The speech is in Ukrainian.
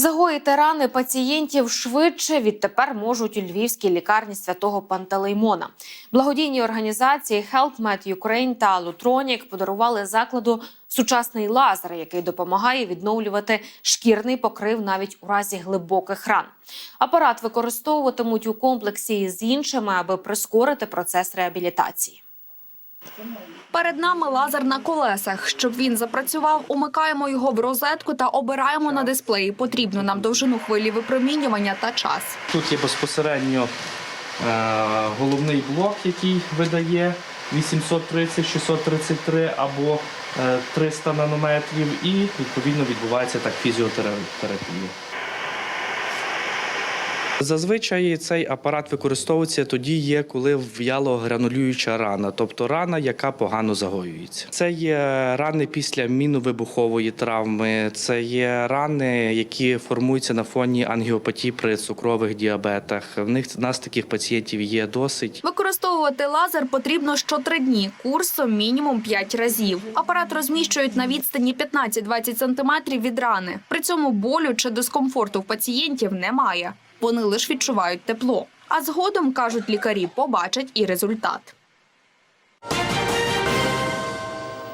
Загоїти рани пацієнтів швидше відтепер можуть у львівській лікарні святого Пантелеймона. Благодійні організації HelpMed Ukraine та Lutronic подарували закладу сучасний лазер, який допомагає відновлювати шкірний покрив навіть у разі глибоких ран. Апарат використовуватимуть у комплексі з іншими, аби прискорити процес реабілітації. Перед нами лазер на колесах. Щоб він запрацював, умикаємо його в розетку та обираємо на дисплеї потрібну нам довжину хвилі випромінювання та час. Тут є безпосередньо е, головний блок, який видає 830-633 або е, 300 нанометрів, і відповідно відбувається так фізіотерапія. Зазвичай цей апарат використовується тоді, є коли в'яло гранулююча рана, тобто рана, яка погано загоюється. Це є рани після міновибухової травми, це є рани, які формуються на фоні ангіопатії при цукрових діабетах. В них в нас таких пацієнтів є досить. Використовувати лазер потрібно що три дні, курсом мінімум 5 разів. Апарат розміщують на відстані 15-20 см від рани. При цьому болю чи дискомфорту в пацієнтів немає. Вони лише відчувають тепло. А згодом, кажуть лікарі, побачать і результат.